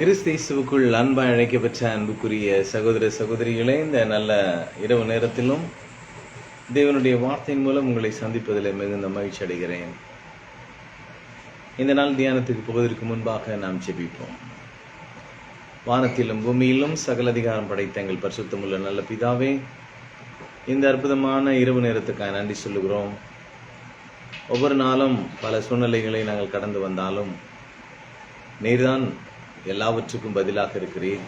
கிறிஸ்தேசுவுக்குள் அன்பாய் அழைக்கப்பட்ட அன்புக்குரிய சகோதர சகோதரிகளே இந்த நல்ல இரவு நேரத்திலும் தேவனுடைய வார்த்தையின் மூலம் உங்களை சந்திப்பதில் மிகுந்த மகிழ்ச்சி அடைகிறேன். இந்த நாள் தியானத்துக்கு போவதற்கு முன்பாக நாம் செபிப்போம் வானத்திலும் பூமியிலும் சகல அதிகாரம் படைத்த எங்கள் பரிசுத்தமுள்ள நல்ல பிதாவே இந்த அற்புதமான இரவு நேரத்துக்காக நன்றி சொல்லுகிறோம். ஒவ்வொரு நாளும் பல சூழ்நிலைகளை நாங்கள் கடந்து வந்தாலும் நீர்தான் எல்லாவற்றுக்கும் பதிலாக இருக்கிறீர்.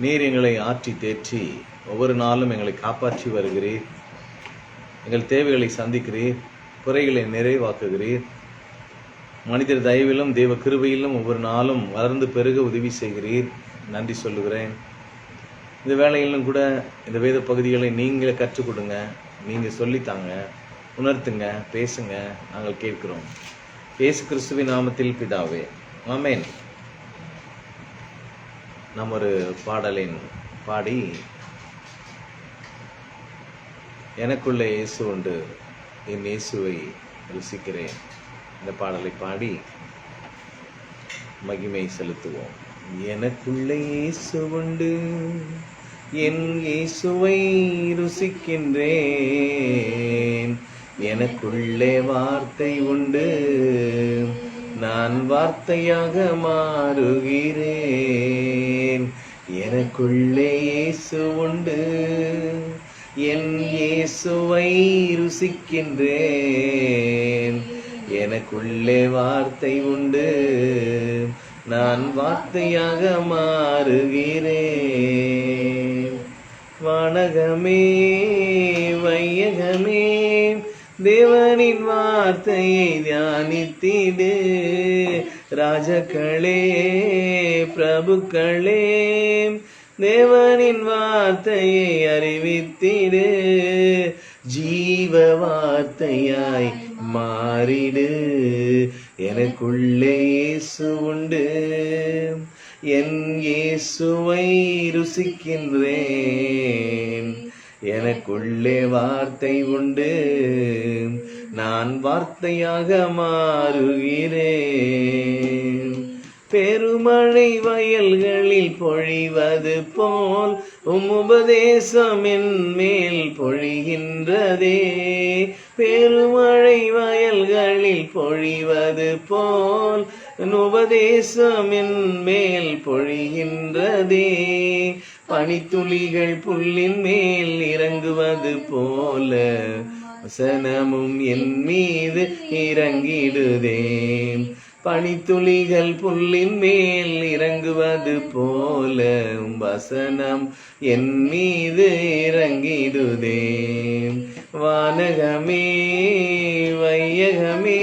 நீர் எங்களை ஆற்றி தேற்றி ஒவ்வொரு நாளும் எங்களை காப்பாற்றி வருகிறீர். எங்கள் தேவைகளை சந்திக்கிறீர். குறைகளை நிறைவாக்குகிறீர். மனிதர் தயவிலும் தெய்வ கிருபையிலும் ஒவ்வொரு நாளும் வளர்ந்து பெருக உதவி செய்கிறீர். நன்றி சொல்லுகிறேன். இந்த வேலையிலும் கூட இந்த வேத பகுதிகளை நீங்களே கற்றுக் கொடுங்க. நீங்கள் சொல்லித்தாங்க உணர்த்துங்க பேசுங்க. நாங்கள் கேட்கிறோம். இயேசு கிறிஸ்துவின் நாமத்தில் பிதாவே ஆமேன். நம்ம ஒரு பாடலின் பாடி எனக்குள்ளே இயேசு உண்டு என் இயேசுவை ருசிக்கிறேன். இந்த பாடலை பாடி மகிமை செலுத்துவோம். எனக்குள்ளே இயேசு உண்டு என் இயேசுவை ருசிக்கின்றேன். எனக்குள்ளே வார்த்தை உண்டு நான் வார்த்தையாக மாறுகிறேன். எனக்குள்ளே இயேசு உண்டு. என் இயேசுவை ருசிக்கின்றேன். எனக்குள்ளே வார்த்தை உண்டு. நான் வார்த்தையாக மாறுகிறேன். வணகமே வையகமே தேவனின் வார்த்தையை தியானித்திடு. ராஜக்களே பிரபுக்களே தேவனின் வார்த்தையை அறிவித்திடு. ஜீவ வார்த்தையாய் மாறிடு. எனக்குள்ளே இயேசு உண்டு. என் இயேசுவை ருசிக்கின்றேன். எனக்குள்ளே வார்த்தை உண்டு. நான் வார்த்தையாக மாறுகிறேன். பெருமழை வயல்களில் பொழிவது போல் உம் உபதேசம் என் மேல் பொழிகின்றதே. பெருமழை வயல்களில் பொழிவது போல் உபதேசம் என் மேல் பொழிகின்றதே. பனித்துளிகள் புல்லின் மேல் இறங்குவது போல வசனமும் என் மீது இறங்கிடுதே பனித்துளிகள் புல்லின் மேல் இறங்குவது போல வசனம் என் மீது இறங்கிடுதே வானகமே வையகமே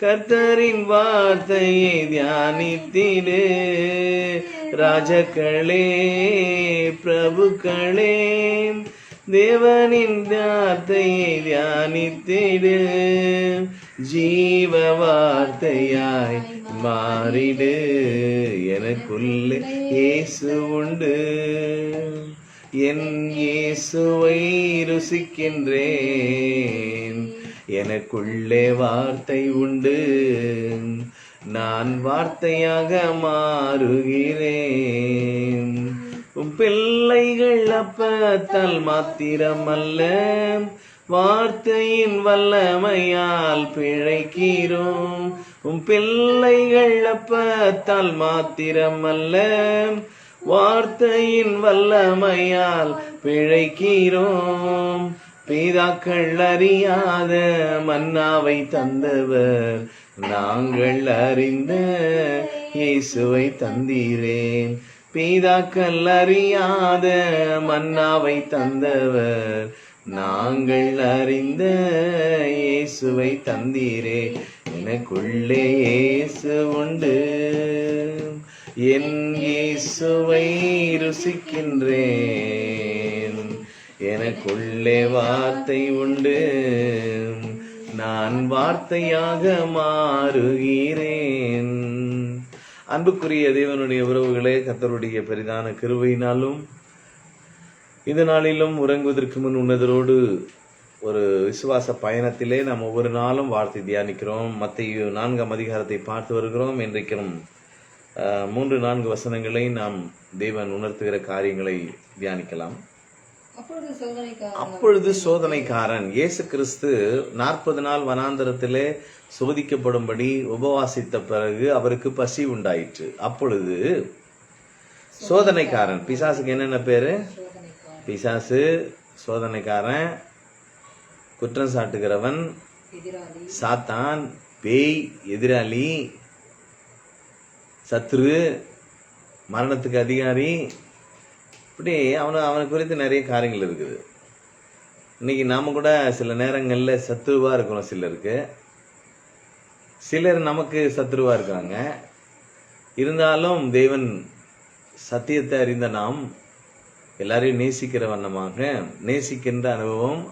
கர்த்தரின் வார்த்தையை தியானித்திடு. ராஜக்களே பிரபுக்களே தேவனின் வார்த்தையை தியானித்திடு. ஜீவ வார்த்தையாய் மாறிடு. எனக்குள்ளே இயேசு உண்டு. என் இயேசுவை ருசிக்கின்றேன். எனக்குள்ளே வார்த்தை உண்டு. நான் வார்த்தையாக மாறுகிறேன். பிள்ளைகள் அப்பத்தால் மாத்திரமல்ல வார்த்தையின் வல்லமையால் பிழைக்கிறோம். உம் பிள்ளைகள் அப்பத்தால் மாத்திரமல்ல வார்த்தையின் வல்லமையால் பிழைக்கிறோம். பிதாக்கள் அறியாத மன்னாவை தந்தவர் நாங்கள் அறிந்த இயேசுவை தந்தீரேன். பீதாக்கள் அறியாத மன்னாவை தந்தவர். நாங்கள் அறிந்த இயேசுவை தந்தீரே எனக்குள்ளே இயேசு உண்டு. என் இயேசுவை ருசிக்கின்றேன். எனக்குள்ளே வார்த்தை உண்டு. நான் வார்த்தையாக மாறுகிறேன். அன்புக்குரிய தேவனுடைய உறவுகளே கத்தருடைய பெரிதான கிருவையினாலும் இந்த நாளிலும் உறங்குவதற்கு முன் உன்னதரோடு ஒரு விசுவாச பயணத்திலே நாம் ஒவ்வொரு நாளும் வார்த்தை தியானிக்கிறோம். மத்திய நான்காம் அதிகாரத்தை பார்த்து வருகிறோம். இன்றைக்கும் மூன்று நான்கு வசனங்களை நாம் தேவன் உணர்த்துகிற காரியங்களை தியானிக்கலாம். அப்பொழுது சோதனைக்காரன் இயேசு கிறிஸ்து நாற்பது நாள் வனாந்தரத்திலே சோதிக்கப்படும்படி உபவாசித்த பிறகு அவருக்கு பசி உண்டாயிற்று. அப்பொழுது சோதனைக்காரன். பிசாசுக்கு என்னென்ன பேரு? பிசாசு சோதனைக்காரன் குற்றம் சாட்டுகிறவன் சாத்தான் பேய் எதிராளி சத்துரு மரணத்துக்கு அதிகாரி இப்படி அவனை அவனை குறித்து நிறைய காரியங்கள் இருக்குது. இன்னைக்கு நாம் கூட சில நேரங்களில் சத்ருவாக இருக்கிறோம் சிலருக்கு. சிலர் நமக்கு சத்ருவாக இருக்காங்க. இருந்தாலும் தேவன் சத்தியத்தை அறிந்த நாம் எல்லாரையும் நேசிக்கிற வண்ணமாக நேசிக்கின்ற அனுபவம்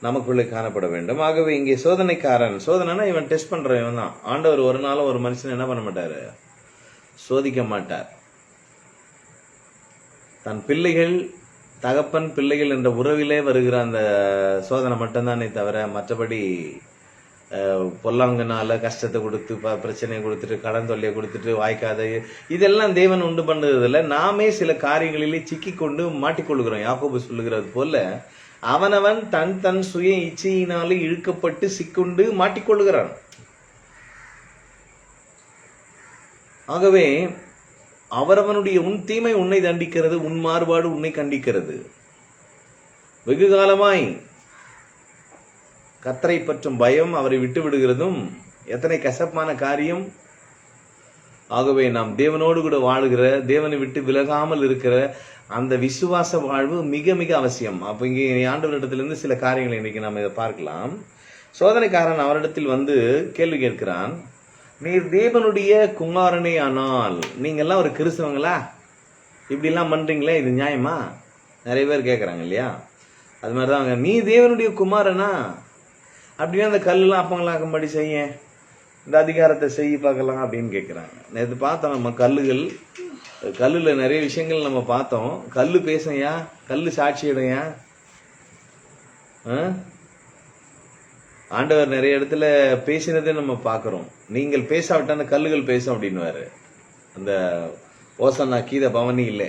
நமக்குள்ளே காணப்பட வேண்டும். ஆகவே இங்கே சோதனைக்காரன் சோதனைனா இவன் டெஸ்ட் பண்ணுறவன் இவன் தான். ஆண்டவர் ஒரு நாளும் ஒரு மனுஷன் என்ன பண்ண மாட்டார்? சோதிக்க மாட்டார். தன் பிள்ளைகள் தகப்பன் பிள்ளைகள் என்ற உறவிலே வருகிற அந்த சோதனை மட்டும்தானே தவிர மற்றபடி பொல்லாங்கனால கஷ்டத்தை கொடுத்து ப- பிரச்சனையை கொடுத்துட்டு கடன் தொல்லையை கொடுத்துட்டு வாய்க்காத இதெல்லாம் தேவன் உண்டு பண்ணுறதில்ல. நாமே சில காரியங்களிலே சிக்கிக்கொண்டு மாட்டிக்கொள்கிறோம். யாக்கோபு சொல்லுகிறது போல அவனவன் தன் தன் சுய இச்சையினாலே இழுக்கப்பட்டு சிக்குண்டு மாட்டிக்கொள்கிறான் ஆகவே அவரவனுடைய உன் தீமை உன்னை தண்டிக்கிறது உன் மாறுபாடு உன்னை கண்டிக்கிறது. வெகு காலமாய் கத்தரை பற்றும் பயம் அவரை விட்டு விடுகிறதும் எத்தனை கசப்பான காரியம். ஆகவே நாம் தேவனோடு கூட வாழுகிற தேவனை விட்டு விலகாமல் இருக்கிற அந்த விசுவாச வாழ்வு மிக மிக அவசியம். அப்போ இங்கே ஆண்டவரிடத்திலிருந்து சில காரியங்களை இன்னைக்கு நாம் இதை பார்க்கலாம். சோதனைக்காரன் அவரிடத்தில் வந்து கேள்வி கேட்கிறான். நீர் தேவனுடைய குமாரனே ஆனால் நீங்கள்லாம் ஒரு கிறிஸ்தவங்களா? இப்படிலாம் பண்ணுறீங்களே இது நியாயமா? நிறைய பேர் கேட்குறாங்க இல்லையா? அது மாதிரி தான் நீ தேவனுடைய குமாரனா? அப்படின்னா அந்த கல்லெலாம் அப்பங்களாக்கும்படி செய்ய. இந்த அதிகாரத்தை செய்ய பார்க்கலாம் அப்படின்னு கேட்குறாங்க நேற்று பார்த்தோம் நம்ம கல்லுகள். கல்லில் நிறைய விஷயங்கள் நம்ம பார்த்தோம். கல் பேசையா கல் சாட்சியிடையா? ஆ? ஆண்டவர் நிறைய இடத்துல பேசினதே நம்ம பார்க்குறோம் நீங்கள் பேசாவிட்டான கல்லுகள் பேசும் அப்படின்னுவாரு. அந்த ஓசனா கீத பவனி இல்லை.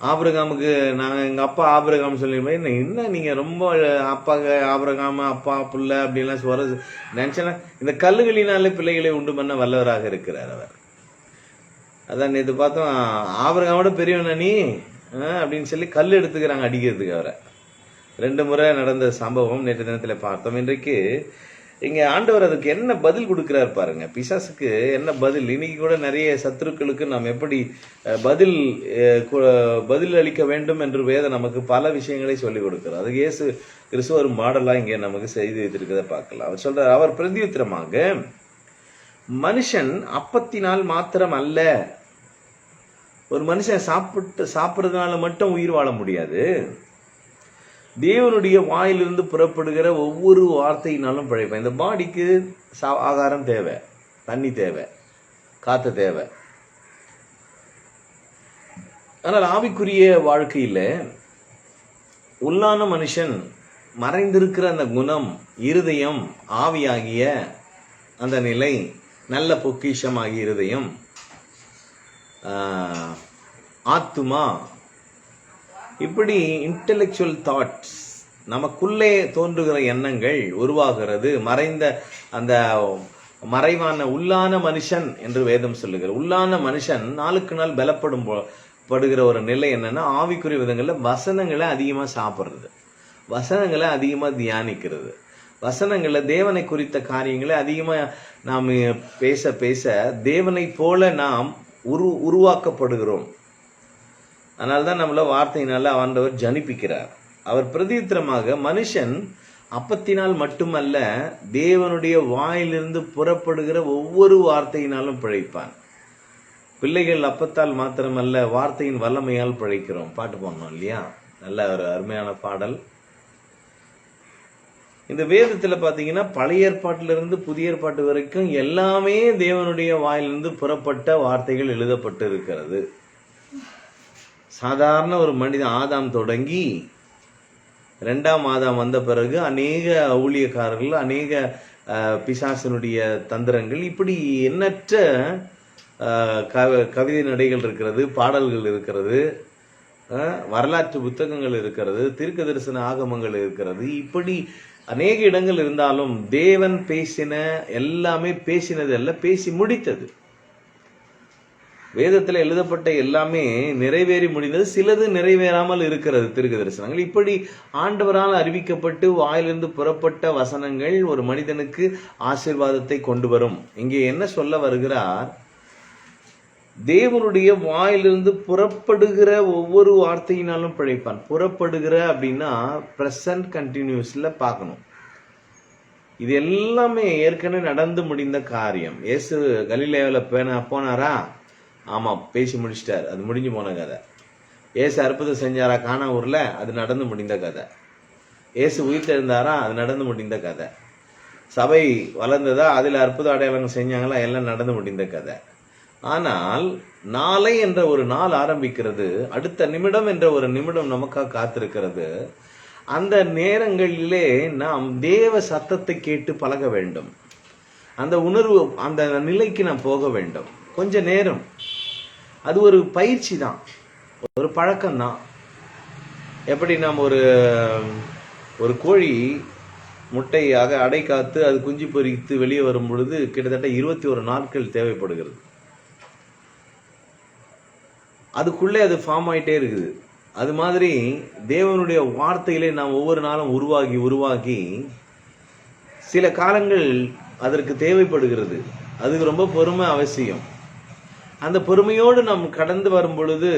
ஆபிரகாமுக்கு நாங்கள் எங்கள் அப்பா ஆபிரகாம் சொல்லியிருப்போம் என்ன என்ன நீங்கள் ரொம்ப அப்பா ஆபிரகாம அப்பா புள்ள அப்படின்லாம் சொல்ற நினச்சேன்னா இந்த கல்லுகளினாலே பிள்ளைகளை உண்டு பண்ண வல்லவராக இருக்கிறார் அவர். அதான் நேற்று பார்த்தோம் ஆபிரகாமோட பெரியவனா நீ ஆ, அப்படின்னு சொல்லி கல் எடுத்துக்கிறாங்க அடிக்கிறதுக்கு அவரை. ரெண்டு முறை நடந்த சம்பவம் நேற்று தினத்தில் பார்த்தோம். இன்றைக்கு இங்க ஆண்டவர் அதுக்கு என்ன பதில் கொடுக்குறார் பாருங்க. பிசாசுக்கு என்ன பதில்? இன்னைக்கு கூட நிறைய சத்துருக்களுக்கு நாம் எப்படி அஹ், பதில் பதில் அளிக்க வேண்டும் என்று வேத நமக்கு பல விஷயங்களை சொல்லிக் கொடுக்கிறார் அது இயேசு கிறிஸ்துவ ஒரு மாடலா இங்கே நமக்கு செய்து வைத்திருக்கிறத பார்க்கலாம். அவர் சொல்றார் அவர் பிரதியுத்திரமாக மனுஷன் அப்பத்தினால் மாத்திரம் அல்ல. ஒரு மனுஷன் சாப்பிட்டு சாப்பிட்றதுனால மட்டும் உயிர் வாழ முடியாது. தேவனுடைய வாயிலிருந்து புறப்படுகிற ஒவ்வொரு வார்த்தையினாலும் பிழைப்பேன். இந்த பாடிக்கு சா ஆகாரம் தேவை தண்ணி தேவை காற்று தேவை. ஆனால் ஆவிக்குரிய வாழ்க்கையில் உள்ளான மனுஷன் மறைந்திருக்கிற அந்த குணம் இருதயம் ஆவியாகிய அந்த நிலை நல்ல பொக்கிஷமாகிய இருதயம் ஆஹ், ஆத்துமா இப்படி இன்டெலெக்சுவல் தாட்ஸ் நமக்குள்ளே தோன்றுகிற எண்ணங்கள் உருவாகிறது. மறைந்த அந்த மறைவான உள்ளான மனுஷன் என்று வேதம் சொல்லுகிறது. உள்ளான மனுஷன் நாளுக்கு நாள் பலப்படும் படுகிற ஒரு நிலை என்னன்னா ஆவிக்குரிய விதங்களில் வசனங்களை அதிகமாக சாப்பிட்றது. வசனங்களை அதிகமாக தியானிக்கிறது. வசனங்களில் தேவனை குறித்த காரியங்களை அதிகமாக நாம் பேச பேச தேவனை போல நாம் உரு உருவாக்கப்படுகிறோம். அதனால தான் நம்மள வார்த்தையினால ஆண்டவர் ஜனிப்பிக்கிறார். அவர் பிரதித்திரமாக மனுஷன் அப்பத்தினால் மட்டுமல்ல தேவனுடைய வாயிலிருந்து புறப்படுகிற ஒவ்வொரு வார்த்தையினாலும் பிழைப்பான். பிள்ளைகள் அப்பத்தால் மாத்திரமல்ல வார்த்தையின் வல்லமையால் பிழைக்கிறோம். பாட்டு பாடணும் இல்லையா? நல்ல ஒரு அருமையான பாடல். இந்த வேதத்தில் பார்த்தீங்கன்னா பழைய ஏற்பாட்டிலிருந்து புதிய ஏற்பாட்டு வரைக்கும் எல்லாமே தேவனுடைய வாயிலிருந்து புறப்பட்ட வார்த்தைகள் எழுதப்பட்டு இருக்கிறது சாதாரண ஒரு மனிதன் ஆதாம் தொடங்கி ரெண்டாம் ஆதாம் வந்த பிறகு அநேக ஊழியக்காரர்கள் அநேக பிசாசனுடைய தந்திரங்கள் இப்படி எண்ணற்ற கவிதை நடைகள் இருக்கிறது பாடல்கள் இருக்கிறது வரலாற்று புத்தகங்கள் இருக்கிறது தீர்க்க தரிசன ஆகமங்கள் இருக்கிறது இப்படி அநேக இடங்கள் இருந்தாலும் தேவன் பேசின எல்லாமே பேசினது அல்ல பேசி முடித்தது. வேதத்தில் எழுதப்பட்ட எல்லாமே நிறைவேறி முடிந்தது. சிலது நிறைவேறாமல் இருக்கிறது தீர்க்க தரிசனங்கள் இப்படி ஆண்டவரால் அறிவிக்கப்பட்டு வாயிலிருந்து புறப்பட்ட வசனங்கள் ஒரு மனிதனுக்கு ஆசீர்வாதத்தை கொண்டு வரும். இங்கே என்ன சொல்ல வருகிறார்? தேவனுடைய வாயிலிருந்து புறப்படுகிற ஒவ்வொரு வார்த்தையினாலும் பிழைப்பான். புறப்படுகிற அப்படின்னா ப்ரெசன்ட் கண்டினியூஸில் பார்க்கணும். இது எல்லாமே ஏற்கனவே நடந்து முடிந்த காரியம். இயேசு கலிலேவில் பேன போனாரா? ஆமாம் பேசி முடிச்சிட்டார். அது முடிஞ்சு போன கதை. ஏசு அற்புதம் செஞ்சாரா கானாவூர்ல? அது நடந்து முடிந்த கதை. இயேசு உயிர்த்தெழுந்தாரா? அது நடந்து முடிந்த கதை. சபை வளர்ந்ததா? அதில் அற்புத அடையாளங்கள் செஞ்சாங்களா? எல்லாம் நடந்து முடிந்த கதை. ஆனால் நாளை என்ற ஒரு நாள் ஆரம்பிக்கிறது அடுத்த நிமிடம் என்ற ஒரு நிமிடம் நமக்காக காத்திருக்கிறது. அந்த நேரங்களிலே நாம் தேவ சத்தத்தை கேட்டு பழக வேண்டும். அந்த உணர்வு அந்த நிலைக்கு நாம் போக வேண்டும். கொஞ்ச நேரம். அது ஒரு பயிற்சி தான். ஒரு பழக்கம் தான். எப்படி நாம் ஒரு ஒரு கோழி முட்டையாக அடை காத்து அது குஞ்சு பொறித்து வெளியே வரும் பொழுது கிட்டத்தட்ட இருபத்தி ஒரு நாட்கள் தேவைப்படுகிறது. அதுக்குள்ளே அது ஃபார்ம் ஆகிட்டே இருக்குது. அது மாதிரி தேவனுடைய வார்த்தையிலே நாம் ஒவ்வொரு நாளும் உருவாகி உருவாகி சில காலங்கள் அதற்கு தேவைப்படுகிறது. அதுக்கு ரொம்ப பொறுமை அவசியம். அந்த பொறுமையோடு நாம் கடந்து வரும் பொழுது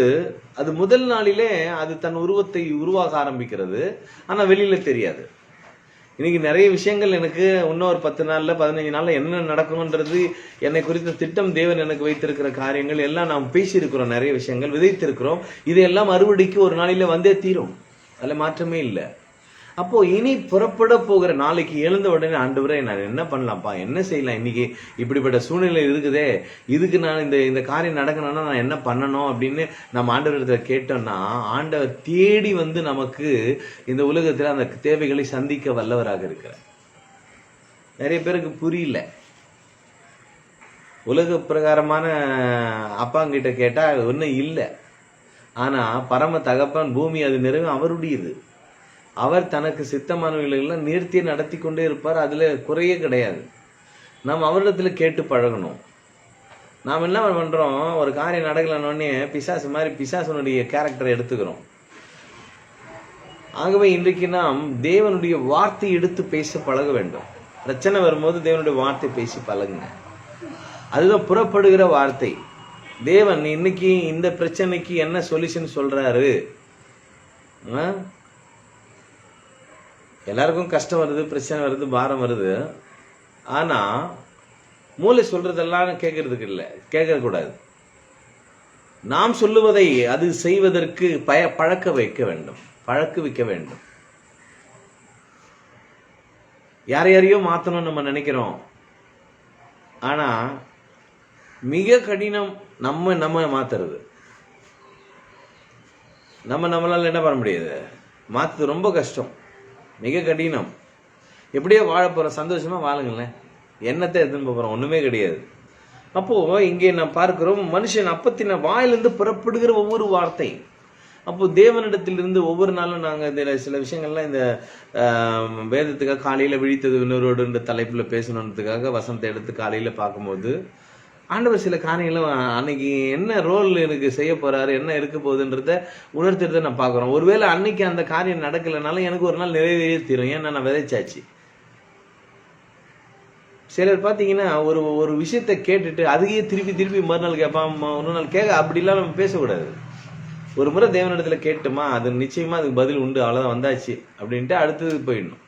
அது முதல் நாளிலே அது தன் உருவத்தை உருவாக ஆரம்பிக்கிறது. ஆனால் வெளியில் தெரியாது. இன்னைக்கு நிறைய விஷயங்கள் எனக்கு இன்னும் ஒரு பத்து நாளில் பதினஞ்சு நாளில் என்ன நடக்கணுன்றது என்னை குறித்த திட்டம் தேவன் எனக்கு வைத்திருக்கிற காரியங்கள் எல்லாம் நாம் பேசியிருக்கிறோம். நிறைய விஷயங்கள் விதைத்திருக்கிறோம். இதையெல்லாம் அறுவடைக்கு ஒரு நாளில் வந்தே தீரும். அதில் மாற்றமே இல்லை. அப்போ இனி புறப்பட போகிற நாளைக்கு எழுந்த உடனே ஆண்டவரே நான் என்ன பண்ணலாம்ப்பா? என்ன செய்யலாம் இன்னைக்கு? இப்படிப்பட்ட சூழ்நிலை இருக்குதே. இதுக்கு நான் இந்த இந்த காரியம் நடக்கணும்னா நான் என்ன பண்ணணும் அப்படின்னு நம்ம ஆண்டவரிடத்துல கேட்டோம்னா ஆண்டவர் தேடி வந்து நமக்கு இந்த உலகத்துல அந்த தேவைகளை சந்திக்க வல்லவராக இருக்கிறார். நிறைய பேருக்கு புரியல. உலக பிரகாரமான அப்பாங்கிட்ட கேட்டா ஒன்றும் இல்லை. ஆனா பரம தகப்பன் பூமி அது நிறைவு அவருடையது. அவர் தனக்கு சித்தமானவர்களெல்லாம் நேர்த்தியை நடத்தி கொண்டே இருப்பார். அதுல குறையே கிடையாது. நாம் அவரிடத்தில் கேட்டு பழகணும். நாம் என்ன பண்றோம்? ஒரு காரியம் நடக்கலன்னொடனே பிசாசு மாதிரி பிசாசனுடைய கேரக்டரை எடுத்துக்கிறோம். ஆகவே இன்றைக்கு நாம் தேவனுடைய வார்த்தை எடுத்து பேச பழக வேண்டும். பிரச்சனை வரும்போது தேவனுடைய வார்த்தை பேசி பழகுங்க. அதுதான் புறப்படுகிற வார்த்தை. தேவன் இன்னைக்கு இந்த பிரச்சனைக்கு என்ன சொல்யூஷன் சொல்றாரு? ஆ? எல்லாருக்கும் கஷ்டம் வருது பிரச்சனை வருது பாரம் வருது. ஆனால் மூளை சொல்றதெல்லாம் கேட்கறதுக்கு இல்லை கேட்கக்கூடாது நாம் சொல்லுவதை அது செய்வதற்கு பய பழக்க வைக்க வேண்டும் பழக்க வைக்க வேண்டும். யார் யாரையோ மாற்றணும்னு நம்ம நினைக்கிறோம். ஆனால் மிக கடினம் நம்ம நம்ம மாத்துறது. நம்ம நம்மளால என்ன பண்ண முடியாது? மாத்துறது ரொம்ப கஷ்டம். மிக கடினம். எப்படியோ வாழ போகிறோம் சந்தோஷமாக வாழுங்களேன். என்னத்தை எடுத்துன்னு போகிறோம் ஒன்றுமே கிடையாது. அப்போது இங்கே நான் பார்க்கிறோம் மனுஷன் அப்பத்தின வாயிலிருந்து புறப்படுகிற ஒவ்வொரு வார்த்தை. அப்போ தேவனிடத்திலிருந்து ஒவ்வொரு நாளும் நாங்கள் இந்த சில விஷயங்கள்லாம் இந்த வேதத்துக்காக காலையில் விழித்தது விண்ணரோடுன்ற தலைப்பில் பேசணுன்றதுக்காக வசந்தை எடுத்து காலையில் பார்க்கும்போது ஆண்டவர் சில காரியங்களும் அன்னைக்கு என்ன ரோல் எனக்கு செய்ய போறாரு என்ன இருக்க போகுதுன்றத உணர்த்துறத நான் பார்க்குறோம். ஒருவேளை அன்னைக்கு அந்த காரியம் நடக்கலைனாலும் எனக்கு ஒரு நாள் நிறைவேறியே தீரும். ஏன்னா நான் விதைச்சாச்சு. சிலர் பார்த்தீங்கன்னா ஒரு ஒரு விஷயத்தை கேட்டுட்டு அதுக்கே திருப்பி திருப்பி மறுநாள் கேட்பான் ஒரு நாள் கேட்க அப்படிலாம் நம்ம பேசக்கூடாது. ஒரு முறை தேவனிடத்துல கேட்டுமா அது நிச்சயமா அதுக்கு பதில் உண்டு அவ்வளோதான் வந்தாச்சு அப்படின்ட்டு அடுத்தது போயிடணும்.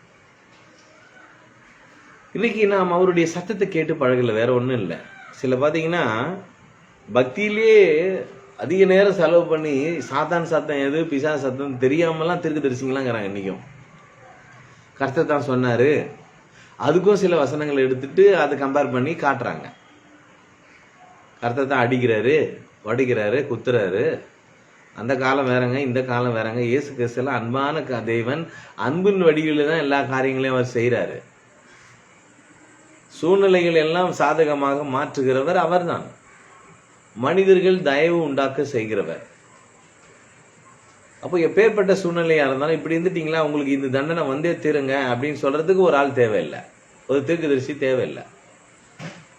இன்னைக்கு நாம் அவருடைய சத்தத்தை கேட்டு பழகல வேற ஒன்றும் இல்லை. சில பார்த்தீங்கன்னா பக்தியிலே அதிக நேரம் செலவு பண்ணி சாத்தான் சத்தம் எது பிசா சத்தம் தெரியாமலாம் திருக்கு தரிசிங்களாங்கிறாங்க இன்றைக்கும் கர்த்தர் தான் சொன்னார். அதுக்கும் சில வசனங்களை எடுத்துட்டு அதை கம்பேர் பண்ணி காட்டுறாங்க. கர்த்தர் தான் அடிக்கிறாரு உடைக்கிறாரு குத்துறாரு. அந்த காலம் வேறங்க இந்த காலம் வேறங்க. இயேசு கிறிஸ்தெல்லாம் அன்பான க- அன்பின் வடிவில் தான் எல்லா காரியங்களையும் அவர் செய்கிறாரு சூழ்நிலைகள் எல்லாம் சாதகமாக மாற்றுகிறவர் அவர்தான். மனிதர்கள் தயவு உண்டாக்க செய்கிறவர். அப்போ எப்பேற்பட்ட சூழ்நிலையாக இருந்தாலும் இப்படி இருந்துட்டீங்களா உங்களுக்கு இந்த தண்டனை வந்தே தீருங்க அப்படின்னு சொல்றதுக்கு ஒரு ஆள் தேவையில்லை. ஒரு தீர்க்கதரிசி தேவையில்லை.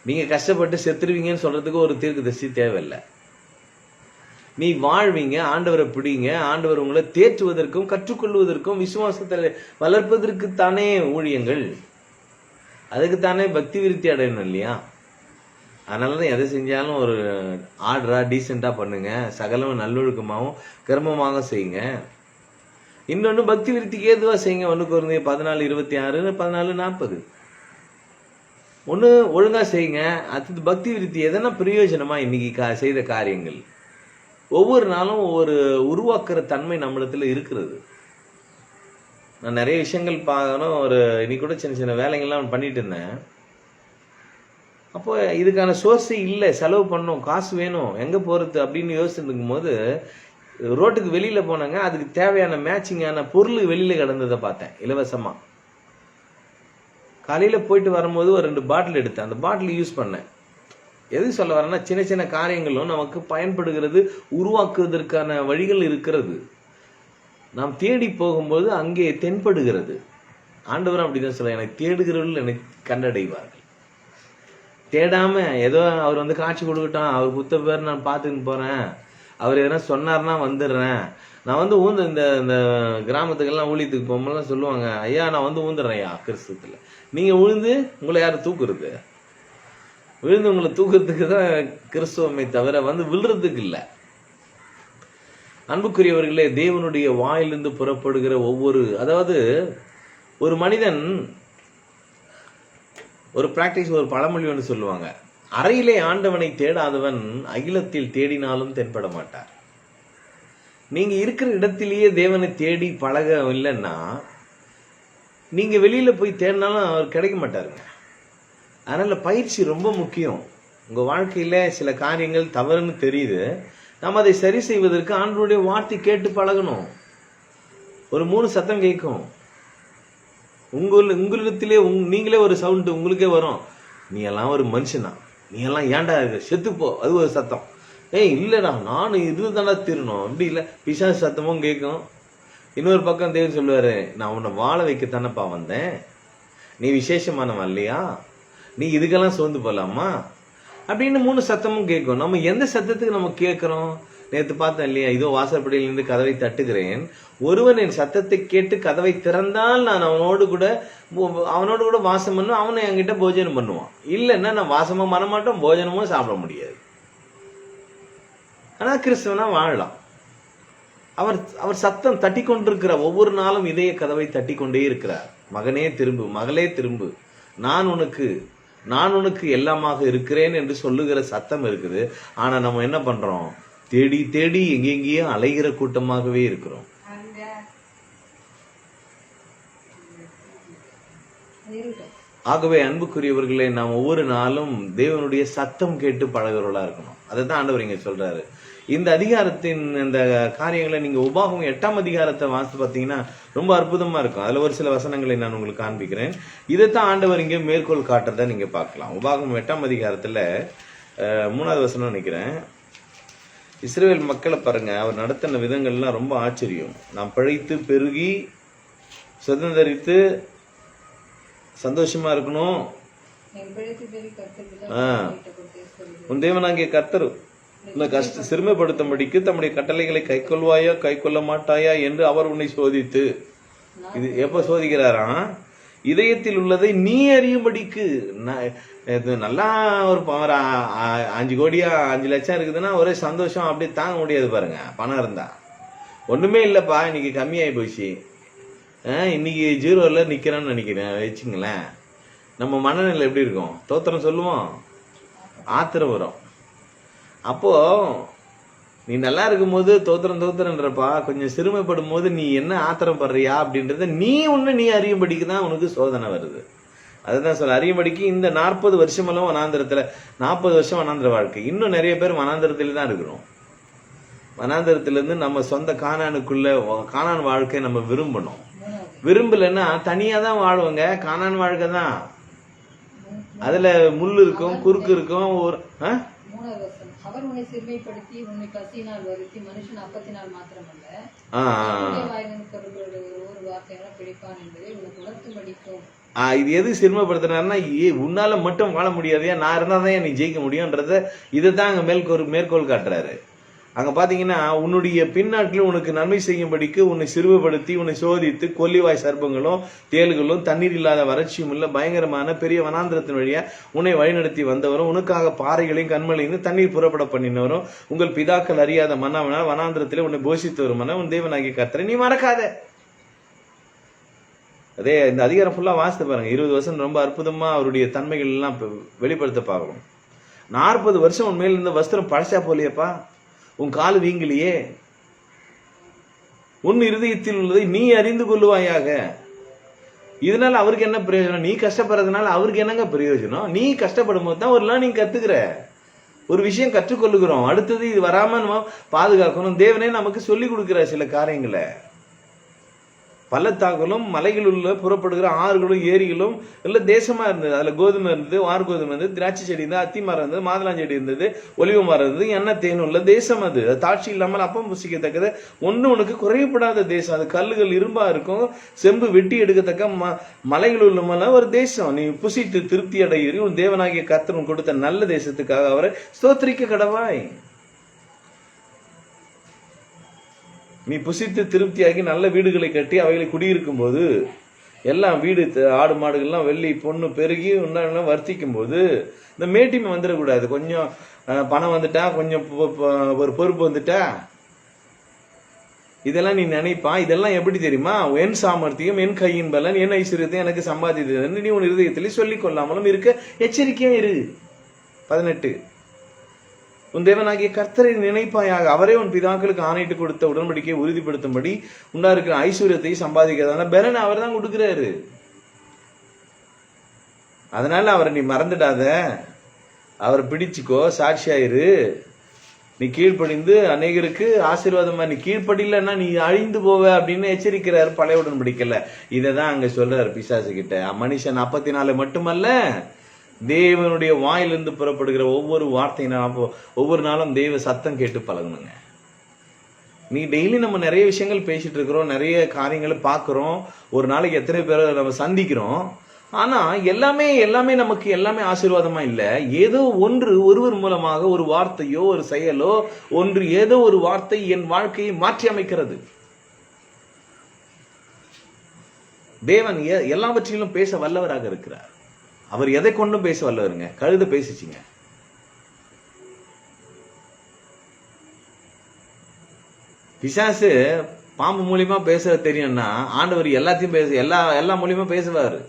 நீங்க கஷ்டப்பட்டு செத்துருவீங்கன்னு சொல்றதுக்கு ஒரு தீர்க்கதரிசி தேவையில்லை. நீ வாழ்வீங்க ஆண்டவரை பிடிங்க ஆண்டவர் உங்களை தேற்றுவதற்கும் கற்றுக்கொள்வதற்கும் விசுவாசத்தை வளர்ப்பதற்கு தானே ஊழியங்கள். அதுக்கு தானே பக்தி விருத்தி அடையணும் இல்லையா? அதனால தான் எதை செஞ்சாலும் ஒரு ஆர்டரா டீசெண்டாக பண்ணுங்க. சகலம் நல்லொழுக்கமாகவும் கிரமமாக செய்யுங்க. இன்னொன்று பக்தி விருத்திக்கு ஏதுவாக செய்யுங்க? ஒன்று குறைந்த பதினாலு இருபத்தி ஆறு பதினாலு நாற்பது. ஒன்று ஒழுங்காக செய்யுங்க. அடுத்தது பக்தி விருத்தி எதனா பிரயோஜனமாக இன்னைக்கு கா செய்த காரியங்கள்? ஒவ்வொரு நாளும் ஒவ்வொரு உருவாக்குற தன்மை நம்மளத்தில் இருக்கிறது. நான் நிறைய விஷயங்கள் பார்க்கணும் ஒரு இன்னைக்கு கூட சின்ன சின்ன வேலைகள்லாம் பண்ணிட்டு இருந்தேன். அப்போ இதுக்கான சோர்ஸே இல்லை செலவு பண்ணணும் காசு வேணும் எங்கே போகிறது அப்படின்னு யோசிச்சுட்டு இருக்கும்போது ரோட்டுக்கு வெளியில் போனாங்க அதுக்கு தேவையான மேட்சிங்கான பொருள் வெளியில் கிடந்ததை பார்த்தேன் இலவசமாக காலையில் போயிட்டு வரும்போது ஒரு ரெண்டு பாட்டில் எடுத்தேன் அந்த பாட்டில் யூஸ் பண்ணேன். எது சொல்ல வரேன்னா சின்ன சின்ன காரியங்களும் நமக்கு பயன்படுகிறது உருவாக்குவதற்கான வழிகள் இருக்கிறது. நாம் தேடி போகும்போது அங்கே தென்படுகிறது. ஆண்டவர் அப்படிதான் சொல்ல எனக்கு தேடுகிறவர்கள் எனக்கு கண்டடைவார்கள். தேடாம ஏதோ அவர் வந்து காட்சி கொடுக்கட்டும் அவர் புத்த பேர் நான் பார்த்துன்னு போறேன் அவர் எதனா சொன்னார்னா வந்துடுறேன். நான் வந்து ஊந்து இந்த இந்த கிராமத்துக்கெல்லாம் ஊழியத்துக்கு போகும்போதெல்லாம் சொல்லுவாங்க ஐயா நான் வந்து ஊந்துடுறேன் ஐயா கிறிஸ்துவத்தில். நீங்கள் உழுந்து உங்களை யார் தூக்குறது? விழுந்து உங்களை தூக்குறதுக்கு தான் கிறிஸ்துவமை தவிர வந்து விழுறதுக்கு இல்லை. அன்புக்குரியவர்களே தேவனுடைய வாயிலிருந்து புறப்படுகிற ஒவ்வொரு அதாவது ஒரு மனிதன் ஒரு பிராக்டிஸ் ஒரு பழமொழி ஒன்று சொல்லுவாங்க. அறையிலே ஆண்டவனை தேடாதவன் அகிலத்தில் தேடினாலும் தென்பட மாட்டார். நீங்க இருக்கிற இடத்திலேயே தேவனை தேடி பழக இல்லைன்னா நீங்க வெளியில போய் தேடினாலும் அவர் கிடைக்க மாட்டாருங்க. அதனால பயிற்சி ரொம்ப முக்கியம். உங்க வாழ்க்கையில சில காரியங்கள் தவறுன்னு தெரியுது. நம்ம அதை சரி செய்வதற்கு ஆண்டவருடைய வார்த்தை கேட்டு பழகணும். ஒரு மூணு சத்தம் கேட்கும். உங்கள் உங்களிடத்திலே உங் நீங்களே ஒரு சவுண்டு உங்களுக்கே வரும். நீ எல்லாம் ஒரு மனுஷனா? நீ எல்லாம் ஏன்டா இது செத்துப்போ. அது ஒரு சத்தம். ஏய் இல்லைடா நானும் இது தானே திருணும் அப்படி இல்லை. பிசாசு சத்தமும் கேட்கும். இன்னொரு பக்கம் தேவன் சொல்லுவார் நான் உன்னை வாழ வைக்கத்தானப்பா வந்தேன். நீ விசேஷமானவன் இல்லையா? நீ இதுக்கெல்லாம் சோர்ந்து போகலாமா அப்படின்னு மூணு சத்தமும் கேட்கும். நம்ம எந்த சத்தத்துக்கு நம்ம கேட்கிறோம்? நேற்று பார்த்தேன் இல்லையா? இதோ வாசற்படியிலிருந்து கதவை தட்டுகிறேன். ஒருவன் என் சத்தத்தை கேட்டு கதவை திறந்தால் நான் அவனோடு கூட அவனோடு கூட வாசம் பண்ணும் அவனை என்கிட்ட போஜனம் பண்ணுவான். இல்லைன்னா நான் வாசமும் பண்ண மாட்டோம் போஜனமும் சாப்பிட முடியாது. ஆனால் கிறிஸ்தவனா வாழலாம். அவர் அவர் சத்தம் தட்டி கொண்டிருக்கிறார் ஒவ்வொரு நாளும் இதய கதவை தட்டி கொண்டே இருக்கிறார். மகனே திரும்பு மகளே திரும்பு. நான் உனக்கு நான் உனக்கு எல்லாமாக இருக்கிறேன் என்று சொல்லுகிற சத்தம் இருக்குது. ஆனா நம்ம என்ன பண்றோம்? தேடி தேடி எங்கெங்கேயோ அலைகிற கூட்டமாகவே இருக்கிறோம். ஆகவே அன்புக்குரியவர்களே நாம் ஒவ்வொரு நாளும் தேவனுடைய சத்தம் கேட்டு பழகுறவளா இருக்கணும். அதை தான் ஆண்டவர் இங்க சொல்றாரு. இந்த அதிகாரத்தின் இந்த காரியங்களை நீங்க உபாகம் எட்டாம் அதிகாரத்தை வாசித்து பார்த்தீங்கன்னா ரொம்ப அற்புதமா இருக்கும். அதுல ஒரு சில வசனங்களை நான் உங்களுக்கு காண்பிக்கிறேன். இதைத்தான் ஆண்டவர் இங்க மேற்கோள் காட்டுறதை நீங்க பார்க்கலாம். உபாகம் எட்டாம் அதிகாரத்துல மூணாவது வசனம் நினைக்கிறேன். இஸ்ரேல் மக்களை பாருங்க அவர் நடத்தின விதங்கள்லாம் ரொம்ப ஆச்சரியம். நாம் பிழைத்து பெருகி சுதந்திரித்து சந்தோஷமா இருக்கணும். உன் தேவனாகிய கர்த்தர் உன்னை கஷ்ட சிறுமைப்படுத்தும்படிக்கு தம்முடைய கட்டளைகளை கைக்கொள்வாயா கைக்கொள்ள மாட்டாயா என்று அவர் உன்னை சோதித்து. இது எப்ப சோதிக்கிறாராம் இதயத்தில் உள்ளதை நீ அறியும்படிக்கு. நான் இது நல்லா ஒரு ப- அஞ்சு கோடியா அஞ்சு லட்சம் இருக்குதுன்னா ஒரே சந்தோஷம். அப்படியே தாங்க முடியாது பாருங்க. பணம் இருந்தா. ஒண்ணுமே இல்லப்பா இன்னைக்கு கம்மியாயி போச்சு. இன்னைக்கு ஜீரோல நிக்கிறேன்னு நினைக்கிறேன். வச்சுங்களேன். நம்ம மனநிலை எப்படி இருக்கும்? தோத்திரம் சொல்லுவோம்? ஆத்திரம் வரும். அப்போ நீ நல்லா இருக்கும்போது தோத்திரம் தோத்திரன்றப்பா கொஞ்சம் சிறுமைப்படும் போது நீ என்ன ஆத்திரம் படுறியா அப்படின்றத நீ ஒன்று நீ அறியும்படிக்கு தான் உனக்கு சோதனை வருது. அதுதான் சொல்ல அறியும்படிக்கு இந்த நாற்பது வருஷமெல்லாம் வனாந்திரத்தில் நாற்பது வருஷம் வனாந்திர வாழ்க்கை. இன்னும் நிறைய பேர் வனாந்திரத்தில் தான் இருக்கிறோம். வனாந்திரத்திலேருந்து நம்ம சொந்த காணானுக்குள்ள காணான் வாழ்க்கை நம்ம விரும்பணும். விரும்பலைன்னா தனியாக தான் வாழ்வோங்க. காணான் வாழ்க்கை தான். அதில் முள் இருக்கும் குறுக்கு இருக்கும் ஒரு ஆ? அவர் உன்னை சிறுமைப்படுத்தி உன்னை பசியினால் வருத்தி மனுஷன் அப்பத்தினால் மாத்திரமல்ல. ஒரு வார்த்தைகளும் பிடிப்பான் என்பதை உனக்கு உணர்த்தும்படிக்கும் இது எது சிறுமப்படுத்துறாருன்னா உன்னால மட்டும் வாழ முடியாதையா நான் இருந்தா தான் நீ ஜெயிக்க முடியும்ன்றத இதை தான் அங்க மேற்கோள் மேற்கோள் காட்டுறாரு. அங்க பாத்தீங்கன்னா உன்னுடைய பின்னாட்டில் உனக்கு நன்மை செய்யும்படிக்கு உன்னை சிறுவப்படுத்தி உன்னை சோதித்து கொல்லிவாய் சர்ப்பங்களும் தேள்களும் தண்ணீர் இல்லாத வறட்சியும் இல்லை பயங்கரமான பெரிய வனாந்திரத்தின் வழியா உன்னை வழிநடத்தி வந்தவரும் உனக்காக பாறைகளையும் கண்மலையும் தண்ணீர் புறப்பட பண்ணினவரும் உங்கள் பிதாக்கள் அறியாத மன்னவனால் வனாந்திரத்தில் உன்னை போஷித்து வருமான உன் தேவனாகிய கர்த்தரை நீ மறக்காத. அதே இந்த அதிகாரம் ஃபுல்லாக வாசித்து பாருங்க. இருபது வருஷம் ரொம்ப அற்புதமா அவருடைய தன்மைகள் எல்லாம் வெளிப்படுத்த பார்க்கணும். நாற்பது வருஷம் உன் மேல இருந்த வஸ்திரம் பழசா போலியப்பா உன் கால் வீங்கலையே. உன் இருதயத்தில் உள்ளதை நீ அறிந்து கொள்ளுவாயாக. இதனால அவருக்கு என்ன பிரயோஜனம்? நீ கஷ்டப்படுறதுனால அவருக்கு என்னங்க பிரயோஜனம்? நீ கஷ்டப்படும் போது தான் ஒரு நாள் நீ கத்துக்கிற. ஒரு விஷயம் கற்றுக்கொள்ளுகிறோம். அடுத்தது இது வராம நம்ம பாதுகாக்கணும். தேவனே நமக்கு சொல்லி கொடுக்கிற சில காரியங்களை. பள்ளத்தாக்களும் மலைகள் உள்ள புறப்படுகிற ஆறுகளும் ஏரிகளும் எல்லாம் தேசமாக இருந்தது. அதில் கோதுமை இருந்தது ஆறு கோதுமை இருந்தது திராட்சை செடி இருந்தது அத்தி மரம் இருந்தது மாதுளஞ்செடி இருந்தது ஒலிவ மரம் இருந்தது எண்ணெய் தேன் உள்ள தேசம் அது. அது தாட்சி இல்லாமல் அப்பம் புசிக்கத்தக்கது. ஒன்று உனக்கு குறையப்படாத தேசம். அது கல்லுகள் இரும்பாக இருக்கும் செம்பு வெட்டி எடுக்கத்தக்க ம மலைகள் உள்ள மலை ஒரு தேசம். நீ புசித்து திருப்தி அடைகிறீ உன் தேவனாகிய கத்திரன் கொடுத்த நல்ல தேசத்துக்காக அவரை ஸ்தோத்திரிக்க கடவாய். நீ புசித்து திருப்தியாகி நல்ல வீடுகளை கட்டி அவைகளை குடியிருக்கும் போது எல்லாம் வீடு ஆடு மாடுகள்லாம் வெள்ளி பொண்ணு பெருகி இன்னும் வர்த்திக்கும் போது இந்த மேட்டிமை வந்துடக்கூடாது. கொஞ்சம் பணம் வந்துட்டா கொஞ்சம் ஒரு பொறுப்பு வந்துட்டா. இதெல்லாம் நீ நினைப்பா? இதெல்லாம் எப்படி தெரியுமா? என் சாமர்த்தியம் என் கையின் பலன் என் ஐஸ்வர்யத்தை எனக்கு சம்பாதித்ததுன்னு நீ உன் இருதயத்திலே சொல்லிக் கொள்ளாமலும் இருக்க. எச்சரிக்கையா இரு. பதினெட்டு. உன் தேவனாகிய கர்த்தரை நினைப்பாயாக அவரே உன் பிதாக்களுக்கு ஆணையிட்டு கொடுத்த உடன்படிக்கையை உறுதிப்படுத்தும்படி உண்டா இருக்கிற ஐஸ்வர்யத்தை சம்பாதிக்கிறதான பெலன் அவர் தான் கொடுக்குறாரு. அதனால அவரை நீ மறந்துடாத. அவரை பிடிச்சுக்கோ சாட்சியாயிரு. நீ கீழ்ப்படிந்து அநேகருக்கு ஆசீர்வாதமா நீ கீழ்ப்படியலன்னா நீ அழிந்து போவ அப்படின்னு எச்சரிக்கிறாரு பழைய உடன்படிக்கல இதை தான் அங்க சொல்றாரு பிசாசு கிட்ட. மனுஷன் நாற்பத்தி நாலு மட்டுமல்ல தேவனுடைய வாயிலிருந்து புறப்படுகிற ஒவ்வொரு வார்த்தையினாலும் அப்போ ஒவ்வொரு நாளும் தெய்வ சத்தம் கேட்டு பழகணுங்க. நீ டெய்லி நம்ம நிறைய விஷயங்கள் பேசிட்டு இருக்கிறோம் நிறைய காரியங்களை பார்க்குறோம். ஒரு நாளைக்கு எத்தனை பேரை நம்ம சந்திக்கிறோம். ஆனா எல்லாமே எல்லாமே நமக்கு எல்லாமே ஆசீர்வாதமாக இல்ல. ஏதோ ஒன்று ஒருவர் மூலமாக ஒரு வார்த்தையோ ஒரு செயலோ ஒன்று ஏதோ ஒரு வார்த்தை என் வாழ்க்கையை மாற்றி அமைக்கிறது. தேவன் எல்லாவற்றிலும் பேச வல்லவராக இருக்கிறார். அவர் எதை கொண்டும் பேச வல்லவருங்க? கழுத பேசிச்சிங்க. பிசாசு பாம்பு மூலியமா பேச தெரியும்னா ஆண்டவர் எல்லாத்தையும் பேச எல்லா எல்லா மூலியமா பேசுவாரு.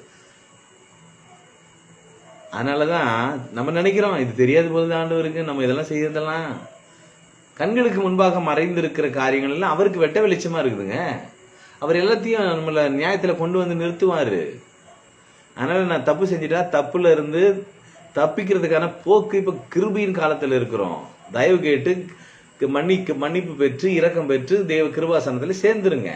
அதனாலதான் நம்ம நினைக்கிறோம் இது தெரியாது போது ஆண்டவருக்கு நம்ம இதெல்லாம் செய்யறதெல்லாம் கண்களுக்கு முன்பாக மறைந்திருக்கிற காரியங்கள் எல்லாம் அவருக்கு வெட்ட வெளிச்சமா இருக்குதுங்க. அவர் எல்லாத்தையும் நம்மள நியாயத்துல கொண்டு வந்து நிறுத்துவாரு. அதனால நான் தப்பு செஞ்சுட்டா தப்புல இருந்து தப்பிக்கிறதுக்கான போக்கு இப்ப கிருபியின் காலத்துல இருக்கிறோம். தயவு கேட்டு மன்னிக்கு மன்னிப்பு பெற்று இரக்கம் பெற்று தேவ கிருபாசனத்துல சேர்ந்துருங்க.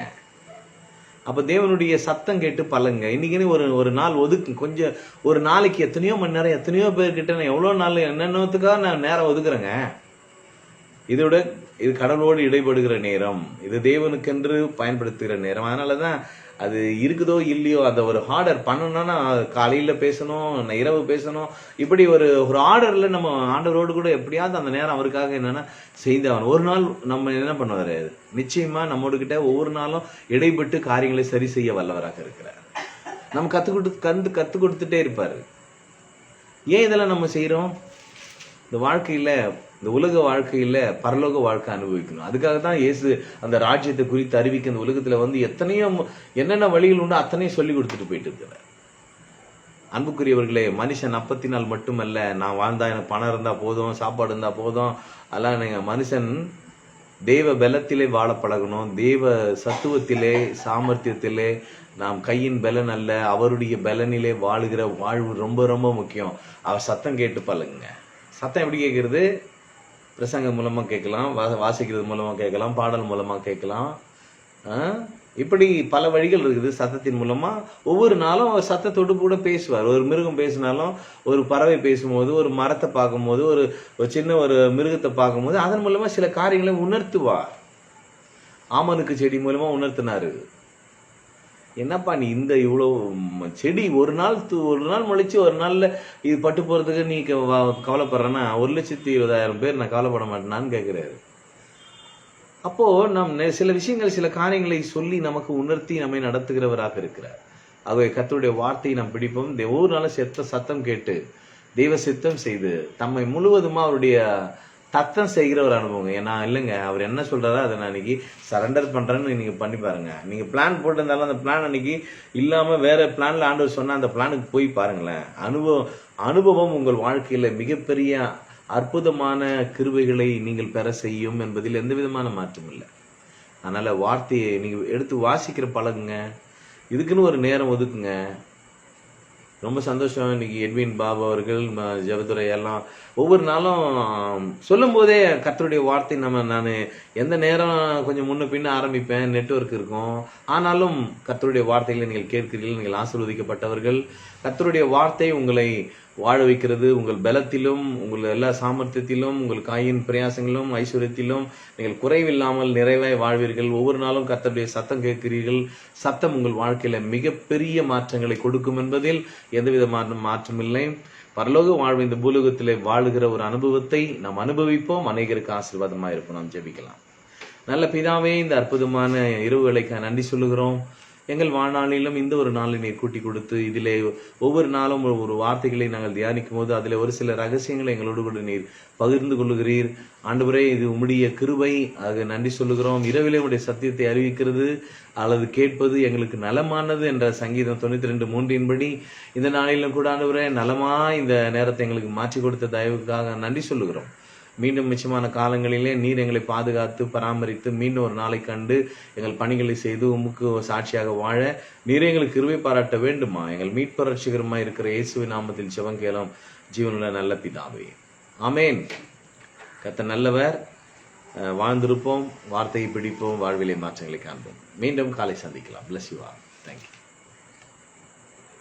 அப்ப தேவனுடைய சத்தம் கேட்டு பழங்க இன்னைக்குன்னு ஒரு ஒரு நாள் ஒதுக்கு கொஞ்சம் ஒரு நாளைக்கு எத்தனையோ மணி நேரம் எத்தனையோ பேர்கிட்ட நான் எவ்வளோ நாள் என்னென்னத்துக்காக நான் நேரம் ஒதுக்குறேங்க? இதோட இது கடவுளோடு இடைபடுகிற நேரம். இது தேவனுக்கென்று பயன்படுத்துகிற நேரம். அதனாலதான் அது இருக்குதோ இல்லையோ அந்த ஒரு ஆர்டர் பண்ணணும்னா காலையில் பேசணும் நான் இரவு பேசணும். இப்படி ஒரு ஒரு ஆர்டரில் நம்ம ஆண்டவரோடு கூட எப்படியாவது அந்த நேரம் அவருக்காக என்னென்னா செய்தவன் ஒரு நாள் நம்ம என்ன பண்ணுவார்? நிச்சயமாக நம்மோடுக்கிட்ட ஒவ்வொரு நாளும் இடைப்பட்டு காரியங்களை சரி செய்ய வல்லவராக இருக்கிறார். நம்ம கற்றுக் கொடுத்து கந்து கற்றுக் கொடுத்துட்டே இருப்பார். ஏன் இதெல்லாம் நம்ம செய்கிறோம் இந்த வாழ்க்கையில் இந்த உலக வாழ்க்கையில பரலோக வாழ்க்கை அனுபவிக்கணும். அதுக்காக தான் இயேசு அந்த ராஜ்யத்தை குறித்து அறிவிக்க இந்த உலகத்துல வந்து எத்தனையோ என்னென்ன வழிகள் உண்டோ அத்தனையும் சொல்லி கொடுத்துட்டு போயிட்டு இருக்கிறார். அன்புக்குரியவர்களே மனுஷன் அப்பத்தினால் மட்டுமல்ல நான் வாழ்ந்தா எனக்கு பணம் இருந்தா போதும் சாப்பாடு இருந்தா போதும். அதெல்லாம் நீங்க மனுஷன் தெய்வ பலத்திலே வாழ பழகணும். தெய்வ சத்துவத்திலே சாமர்த்தியத்திலே நாம் கையின் பலன் அல்ல அவருடைய பலனிலே வாழுகிற வாழ்வு ரொம்ப ரொம்ப முக்கியம். அவர் சத்தம் கேட்டு பழகுங்க. சத்தம் எப்படி கேட்கறது பிரசங்கம் மூலமாக கேட்கலாம் வா- வாசிக்கிறது மூலமாக கேட்கலாம் பாடல் மூலமாக கேட்கலாம். இப்படி பல வழிகள் இருக்குது சத்தத்தின் மூலமாக ஒவ்வொரு நாளும் அவர் சத்தத்தோடு கூட பேசுவார். ஒரு மிருகம் பேசினாலும் ஒரு பறவை பேசும்போது ஒரு மரத்தை பார்க்கும்போது ஒரு சின்ன ஒரு மிருகத்தை பார்க்கும்போது அதன் மூலமாக சில காரியங்களை உணர்த்துவார். ஆமனுக்கு செடி மூலமாக உணர்த்தினார். என்னப்பா நீ இந்த இவ்வளோ செடி ஒரு நாள் ஒரு நாள் முளைச்சு ஒரு நாள்ல இது பட்டு போறதுக்கு நீ க- கவலைப்படுறேன்னா ஒரு லட்சத்தி இருபதாயிரம் பேர் நான் கவலைப்பட மாட்டேனான்னு கேட்கிறாரு அப்போ நம் சில விஷயங்கள் சில காரியங்களை சொல்லி நமக்கு உணர்த்தி நம்மை நடத்துகிறவராக இருக்கிறார். ஆகவே கத்தருடைய வார்த்தையை நாம் பிடிப்போம். இந்த ஒவ்வொரு நாளும் செத்த சத்தம் கேட்டு தெய்வ சித்தம் செய்து தம்மை முழுவதுமா அவருடைய தத்தம் செய்கிற ஒரு அனுபவம் ஏன்னா இல்லைங்க அவர் என்ன சொல்றாரோ அதை நான் இன்னைக்கு சரண்டர் பண்றேன்னு நீங்க பண்ணி பாருங்க. நீங்க பிளான் போட்டிருந்தாலும் அந்த பிளான் அன்னைக்கு இல்லாம வேற பிளான்ல ஆண்டவர் சொன்னா அந்த பிளானுக்கு போய் பாருங்களேன். அனுபவம் அனுபவம் உங்கள் வாழ்க்கையில மிகப்பெரிய அற்புதமான கிருபைகளை நீங்கள் பெற செய்யும் என்பதில் எந்த விதமான மாற்றம் இல்லை. அதனால வார்த்தையை நீங்க எடுத்து வாசிக்கிற பழகுங்க. இதுக்குன்னு ஒரு நேரம் ஒதுக்குங்க. ரொம்ப சந்தோஷம். இன்னைக்கு எட்வின் பாபு அவர்கள் ம- எல்லாம். ஒவ்வொரு நாளும் சொல்லும் போதே கர்த்தருடைய வார்த்தை நம்ம நான் எந்த நேரம் கொஞ்சம் முன்ன பின்ன ஆரம்பிப்பேன் நெட்வொர்க் இருக்கும். ஆனாலும் கர்த்தருடைய வார்த்தைகளை நீங்கள் கேட்கிறீர்கள் நீங்கள் ஆசீர்வதிக்கப்பட்டவர்கள். கர்த்தருடைய வார்த்தை உங்களை வாழ வைக்கிறது. உங்கள் பலத்திலும் உங்கள் எல்லா சாமர்த்தியத்திலும் உங்கள் காயின் பிரயாசங்களும் ஐஸ்வர்யத்திலும் நீங்கள் குறைவில்லாமல் நிறைவாய் வாழ்வீர்கள். ஒவ்வொரு நாளும் கத்தருடைய சத்தம் கேட்கிறீர்கள். சத்தம் உங்கள் வாழ்க்கையில மிகப்பெரிய மாற்றங்களை கொடுக்கும் என்பதில் எந்தவித மாற்றம் மாற்றமில்லை பரலோக வாழ்வு இந்த பூலோகத்தில் வாழுகிற ஒரு அனுபவத்தை நாம் அனுபவிப்போம். அநேகருக்கு ஆசீர்வாதமாக இருப்போம் நாம் ஜெபிக்கலாம். நல்ல பிதாவே இந்த அற்புதமான இரவு நன்றி சொல்லுகிறோம். எங்கள் வாழ்நாளிலும் இந்த ஒரு நாளை நீர் கூட்டி கொடுத்து இதிலே ஒவ்வொரு நாளும் ஒரு- வார்த்தைகளை நாங்கள் தியானிக்கும் போது அதில் ஒரு சில ரகசியங்களை எங்களோடு கூட நீர் பகிர்ந்து கொள்ளுகிறீர். ஆண்டவரே இது உம்முடைய கிருபை. ஆக நன்றி சொல்லுகிறோம். இரவிலே உடைய சத்தியத்தை அறிவிக்கிறது அல்லது கேட்பது எங்களுக்கு நலமானது என்ற சங்கீதம் தொண்ணூற்றி ரெண்டு மூன்றின்படி. இந்த நாளிலும் கூட ஆண்டவரே நலமா இந்த நேரத்தை எங்களுக்கு மாற்றி கொடுத்த தயவுக்காக நன்றி சொல்லுகிறோம். மீண்டும் மிச்சமான காலங்களிலே நீர் எங்களை பாதுகாத்து பராமரித்து மீண்டும் ஒரு நாளை கண்டு எங்கள் பணிகளை செய்து உமக்கு சாட்சியாக வாழ நீர் எங்களுக்கு கிருவை பாராட்ட வேண்டுமா? எங்கள் மீட்பரட்சிகரமாக இருக்கிற இயேசுவி நாமத்தில் சிவங்கேலம் ஜீவனுள்ள நல்ல பிதாவே. ஆமேன். கத்த நல்லவர். அஹ், வாழ்ந்திருப்போம் வார்த்தையை பிடிப்போம் வாழ்விலை மாற்றங்களை காண்போம். மீண்டும் காலை சந்திக்கலாம். Bless you are